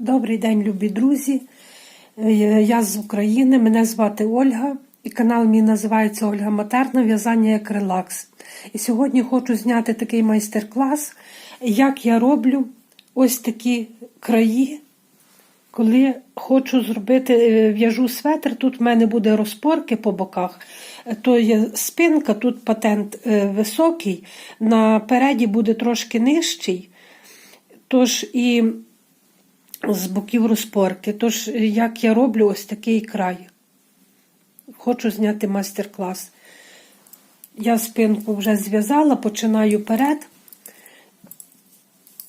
Добрий день, любі друзі. Е, Я з України, мене звати Ольга, і канал мій називається Ольга Матерна В'язання як релакс. І сьогодні хочу зняти такий майстер-клас, як я роблю ось такі краї, коли хочу зробити, е, в'яжу светр, тут в мене буде розпорки по боках, то є спинка, тут патент е, високий, напереді буде трошки нижчий. Тож і з боків розпорки. Тож, як я роблю ось такий край. Хочу зняти майстер-клас. Я спинку вже зв'язала, починаю перед.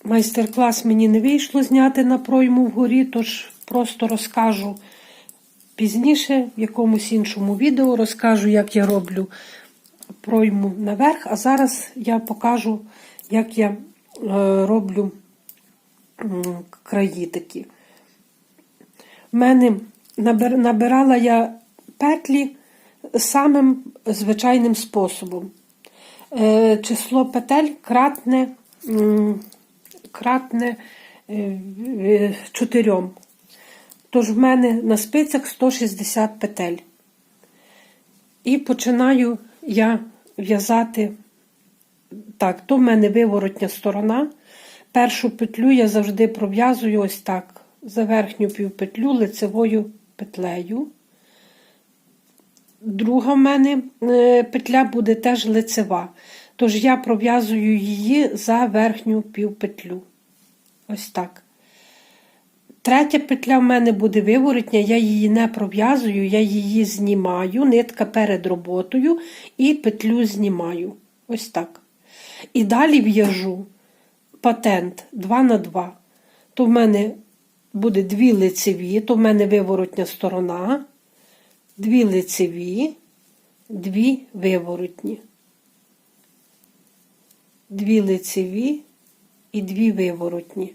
Майстер-клас мені не вийшло зняти на пройму вгорі, тож просто розкажу пізніше, в якомусь іншому відео розкажу, як я роблю пройму наверх. А зараз я покажу, як я е, роблю краї такі. В мене набирала я петлі самим звичайним способом. Е, Число петель кратне, кратне е, е, чотирьом. Тож в мене на спицях 160 петель. І починаю я в'язати так, то в мене виворотня сторона. Першу петлю я завжди пров'язую ось так. За верхню півпетлю лицевою петлею. Друга в мене е, петля буде теж лицева. Тож я пров'язую її за верхню півпетлю. Ось так. Третя петля в мене буде виворотня, я її не пров'язую, я її знімаю, нитка перед роботою і петлю знімаю. Ось так. І далі в'яжу патент 2 на 2. То в мене буде дві лицеві, то в мене виворотня сторона, дві лицеві, дві виворотні. Дві лицеві і дві виворотні.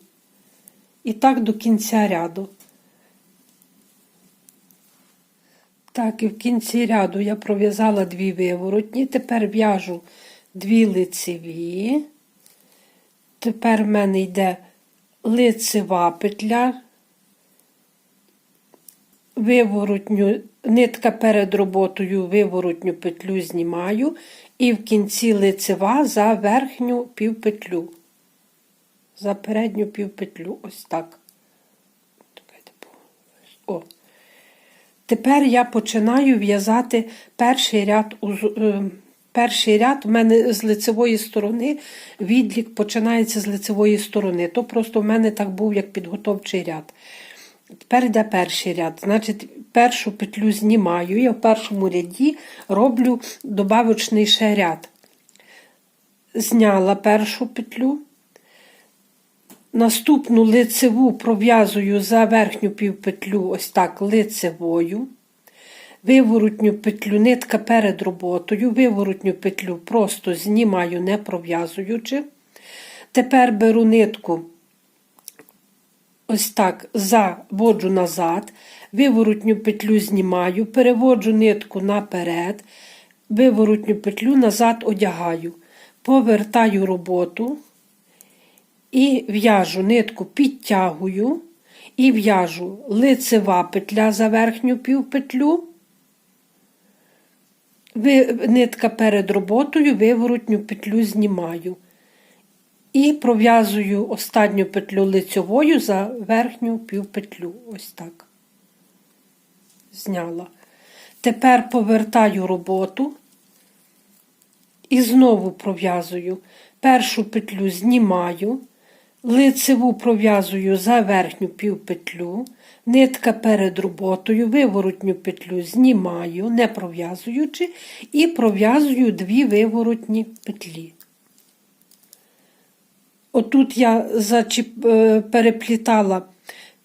І так до кінця ряду. Так, і в кінці ряду я пров'язала дві виворотні, тепер в'яжу дві лицеві. Тепер в мене йде лицева петля, виворотню, нитка перед роботою, виворотню петлю знімаю, і в кінці лицева за верхню півпетлю. За передню півпетлю, ось так. О. Тепер я починаю в'язати перший ряд уз- е, Перший ряд у мене з лицевої сторони, відлік починається з лицевої сторони. То просто в мене так був як підготовчий ряд. Тепер йде перший ряд. Значить, першу петлю знімаю. Я в першому ряді роблю добавочний ще ряд. Зняла першу петлю. Наступну лицеву пров'язую за верхню півпетлю, ось так, лицевою. Виворотню петлю нитка перед роботою, виворотню петлю просто знімаю, не пров'язуючи. Тепер беру нитку, ось так, заводжу назад, виворотню петлю знімаю, переводжу нитку наперед, виворотню петлю назад одягаю, повертаю роботу і в'яжу нитку, підтягую і в'яжу лицева петля за верхню півпетлю. Нитка перед роботою, виворотню петлю знімаю. І пров'язую останню петлю лицьовою за верхню півпетлю. Ось так. Зняла. Тепер повертаю роботу і знову пров'язую. Першу петлю знімаю, лицеву пров'язую за верхню півпетлю, нитка перед роботою, виворотню петлю знімаю, не пров'язуючи, і пров'язую дві виворотні петлі. Отут я зачіп, е, переплітала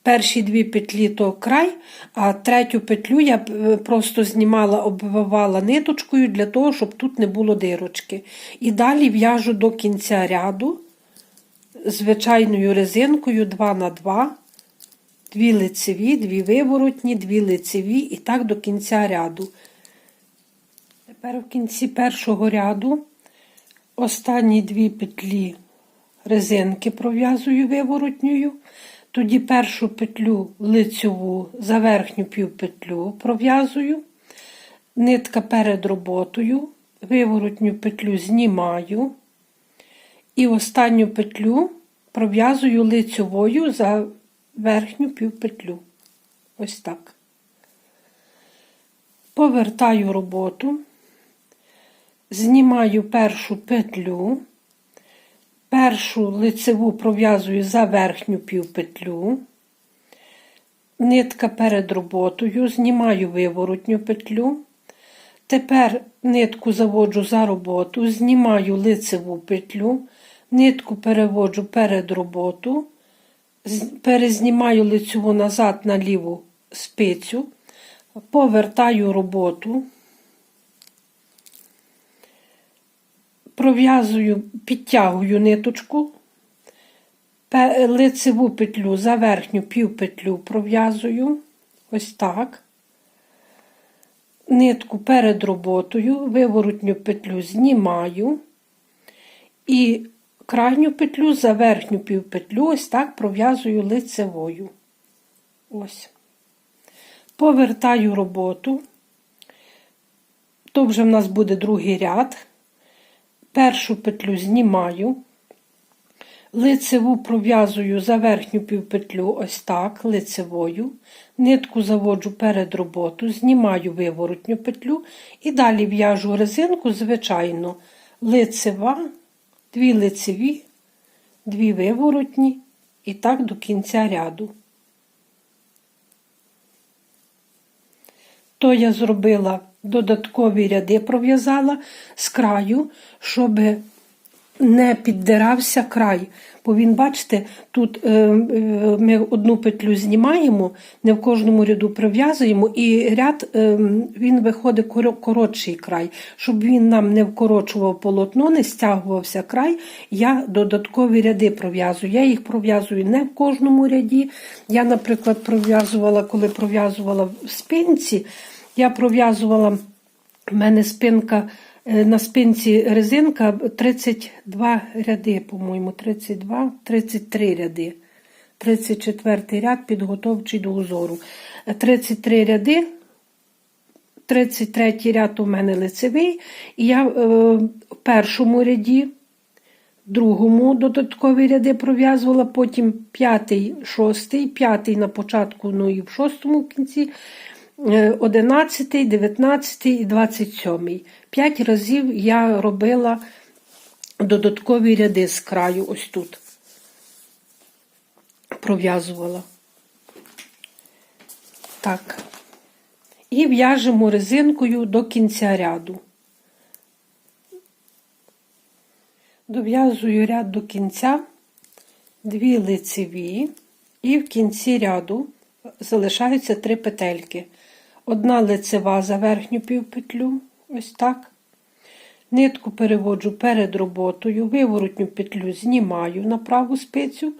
перші дві петлі то край, а третю петлю я е, просто знімала, обвивала ниточкою для того, щоб тут не було дирочки. І далі в'яжу до кінця ряду звичайною резинкою 2 на 2 дві лицеві, дві виворотні, дві лицеві і так до кінця ряду. Тепер в кінці першого ряду останні дві петлі резинки пров'язую виворотньою, Тоді першу петлю лицьову за верхню півпетлю пров'язую, нитка перед роботою, виворотню петлю знімаю і останню петлю пров'язую лицьовою за верхню півпетлю. Ось так. Повертаю роботу, знімаю першу петлю, першу лицеву пров'язую за верхню півпетлю, нитка перед роботою, знімаю виворотню петлю. Тепер нитку заводжу за роботу, знімаю лицеву петлю, нитку переводжу перед роботу, перезнімаю лицеву назад на ліву спицю, повертаю роботу, пров'язую, підтягую ниточку, лицеву петлю за верхню півпетлю пров'язую, ось так. Нитку перед роботою, виворотню петлю знімаю і крайню петлю за верхню півпетлю ось так пров'язую лицевою. Ось. Повертаю роботу. То вже в нас буде другий ряд. Першу петлю знімаю, лицеву пров'язую за верхню півпетлю ось так, лицевою, нитку заводжу перед роботу, знімаю виворотню петлю і далі в'яжу резинку, звичайно, лицева, дві лицеві, дві виворотні і так до кінця ряду. То я зробила додаткові ряди, пров'язала з краю, щоб не піддирався край. Бо він, бачите, тут е, е, ми одну петлю знімаємо, не в кожному ряду прив'язуємо, і ряд е, він виходить коро- коротший край. Щоб він нам не вкорочував полотно, не стягувався край, я додаткові ряди пров'язую. Я їх пров'язую не в кожному ряді. Я, наприклад, пров'язувала, коли пров'язувала в спинці, я пров'язувала в мене спинка на спинці резинка 32 ряди, по-моєму, 32, 33 ряди. 34 ряд підготовчий до узору. Е, 33 ряди, 33 ряд у мене лицевий, і я е, в першому ряді, другому додаткові ряди пров'язувала, потім п'ятий, шостий, п'ятий на початку, ну і в шостому в кінці. 11, 19 і 27. П'ять разів я робила додаткові ряди з краю, ось тут. Пров'язувала. Так. І в'яжемо резинкою до кінця ряду. Дов'язую ряд до кінця, дві лицеві, і в кінці ряду залишаються три петельки. Одна лицева за верхню півпетлю, ось так. Нитку переводжу перед роботою, виворотню петлю знімаю на праву спицю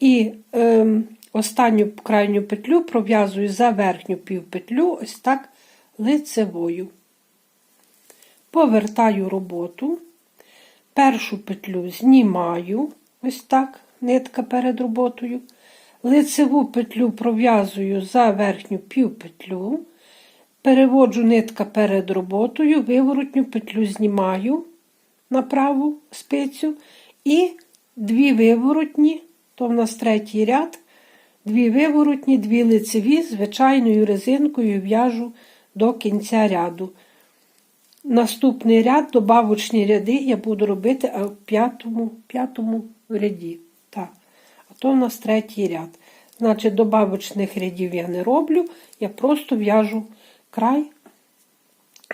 і е, останню крайню петлю пров'язую за верхню півпетлю, ось так лицевою. Повертаю роботу, першу петлю знімаю, ось так, нитка перед роботою. Лицеву петлю пров'язую за верхню півпетлю, переводжу нитка перед роботою, виворотню петлю знімаю на праву спицю і дві виворотні, то в нас третій ряд, дві виворотні, дві лицеві, звичайною резинкою в'яжу до кінця ряду. Наступний ряд, добавочні ряди, я буду робити в п'ятому, п'ятому ряді. Так. А то в нас третій ряд. Значить, добавочних рядів я не роблю, я просто в'яжу край,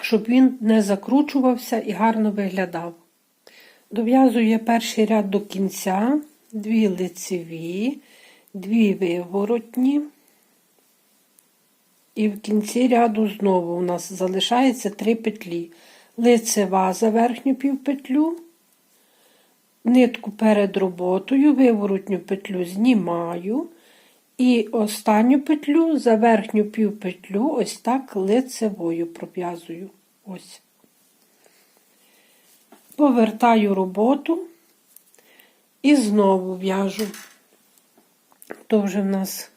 щоб він не закручувався і гарно виглядав. Дов'язую перший ряд до кінця, дві лицеві, дві виворотні. І в кінці ряду знову у нас залишається три петлі. Лицева за верхню півпетлю, нитку перед роботою, виворотню петлю знімаю. І останню петлю за верхню півпетлю ось так лицевою пров'язую. Ось. Повертаю роботу і знову в'яжу То вже в нас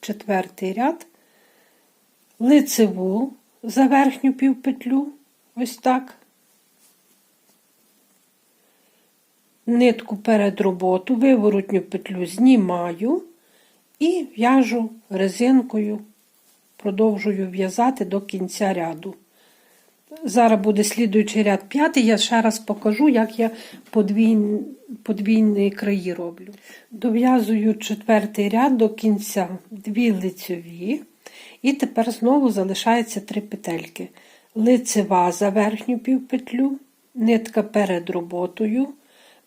четвертий ряд. Лицеву за верхню півпетлю. Ось так. Нитку перед роботу, виворотню петлю знімаю і в'яжу резинкою, продовжую в'язати до кінця ряду. Зараз буде слідуючий ряд п'ятий, я ще раз покажу, як я подвійні, подвійні краї роблю. Дов'язую четвертий ряд до кінця дві лицьові, і тепер знову залишається три петельки. Лицева за верхню півпетлю, нитка перед роботою,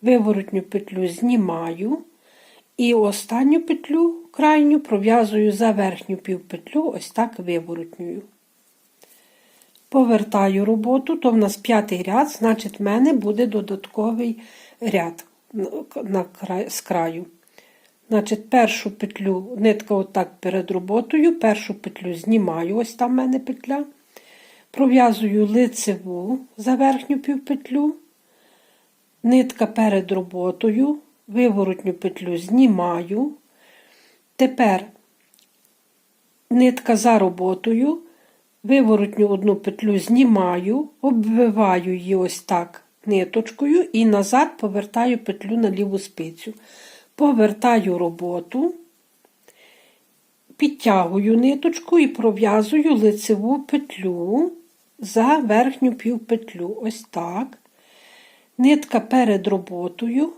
виворотню петлю знімаю. І останню петлю крайню пров'язую за верхню півпетлю, ось так виворотньою. Повертаю роботу, то в нас п'ятий ряд, значить, в мене буде додатковий ряд на край, з краю. Значить, першу петлю, нитка отак перед роботою, першу петлю знімаю, ось там в мене петля. Пров'язую лицеву за верхню півпетлю, нитка перед роботою, виворотню петлю знімаю. Тепер нитка за роботою, виворотню одну петлю знімаю, обвиваю її ось так ниточкою і назад повертаю петлю на ліву спицю. Повертаю роботу, підтягую ниточку і пров'язую лицеву петлю за верхню півпетлю. Ось так. Нитка перед роботою.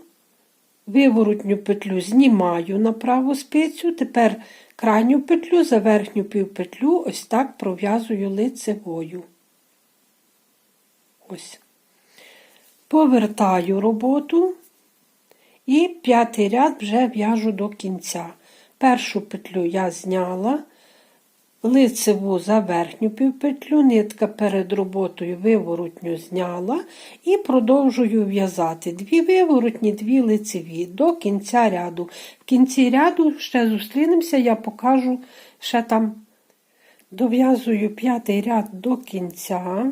Виворотню петлю знімаю на праву спицю, тепер крайню петлю за верхню півпетлю ось так пров'язую лицевою. Ось. Повертаю роботу і п'ятий ряд вже в'яжу до кінця. Першу петлю я зняла, лицеву за верхню півпетлю, нитка перед роботою виворотню зняла і продовжую в'язати дві виворотні, дві лицеві до кінця ряду. В кінці ряду ще зустрінемося, я покажу ще там дов'язую п'ятий ряд до кінця.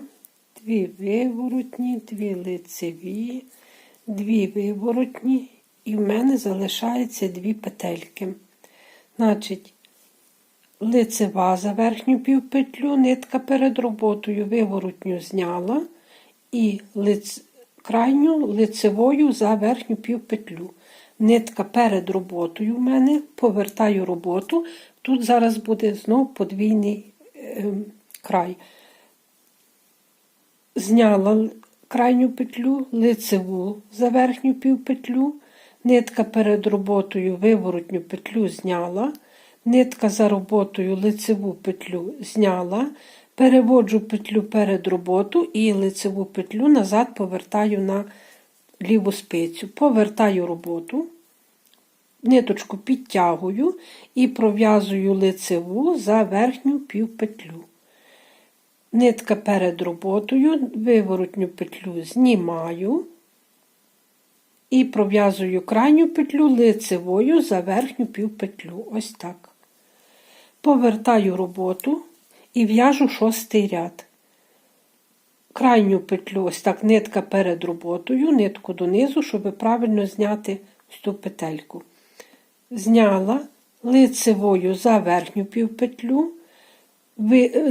Дві виворотні, дві лицеві, дві виворотні, і в мене залишається дві петельки. Значить, лицева за верхню півпетлю, нитка перед роботою виворотню зняла і лиц... крайню лицевою за верхню півпетлю. Нитка перед роботою в мене, повертаю роботу. Тут зараз буде знов подвійний е, край. Зняла крайню петлю, лицеву за верхню півпетлю, нитка перед роботою виворотню петлю зняла. Нитка за роботою лицеву петлю зняла, переводжу петлю перед роботу і лицеву петлю назад повертаю на ліву спицю. Повертаю роботу, ниточку підтягую і пров'язую лицеву за верхню півпетлю. Нитка перед роботою, виворотню петлю знімаю і пров'язую крайню петлю лицевою за верхню півпетлю. Ось так повертаю роботу і в'яжу шостий ряд. Крайню петлю, ось так нитка перед роботою, нитку донизу, щоб правильно зняти ось петельку. Зняла лицевою за верхню півпетлю,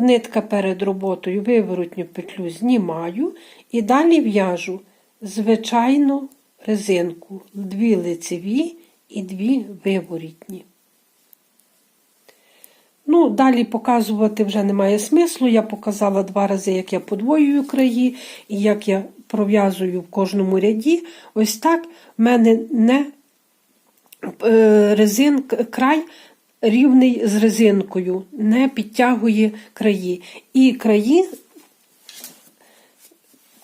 нитка перед роботою, виворотню петлю знімаю і далі в'яжу звичайну резинку, дві лицеві і дві виворітні. Ну, Далі показувати вже немає смислу. Я показала два рази, як я подвоюю краї і як я пров'язую в кожному ряді. Ось так в мене не е, резин, край рівний з резинкою, не підтягує краї. І краї,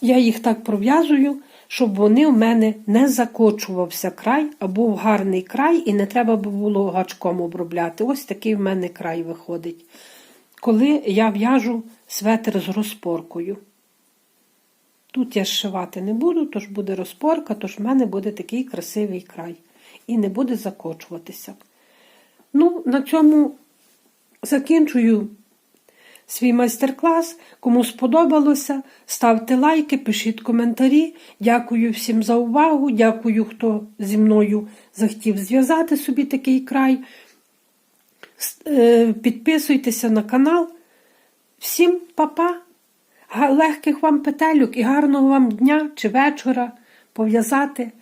я їх так пров'язую щоб вони в мене не закочувався край, а був гарний край, і не треба було гачком обробляти. Ось такий в мене край виходить. Коли я в'яжу светр з розпоркою. Тут я зшивати не буду, тож буде розпорка, тож в мене буде такий красивий край. І не буде закочуватися. Ну, на цьому закінчую свій майстер-клас. Кому сподобалося, ставте лайки, пишіть коментарі. Дякую всім за увагу. Дякую, хто зі мною захотів зв'язати собі такий край. Е, Підписуйтеся на канал. Всім па-па! Легких вам петельок і гарного вам дня чи вечора пов'язати.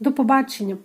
До побачення!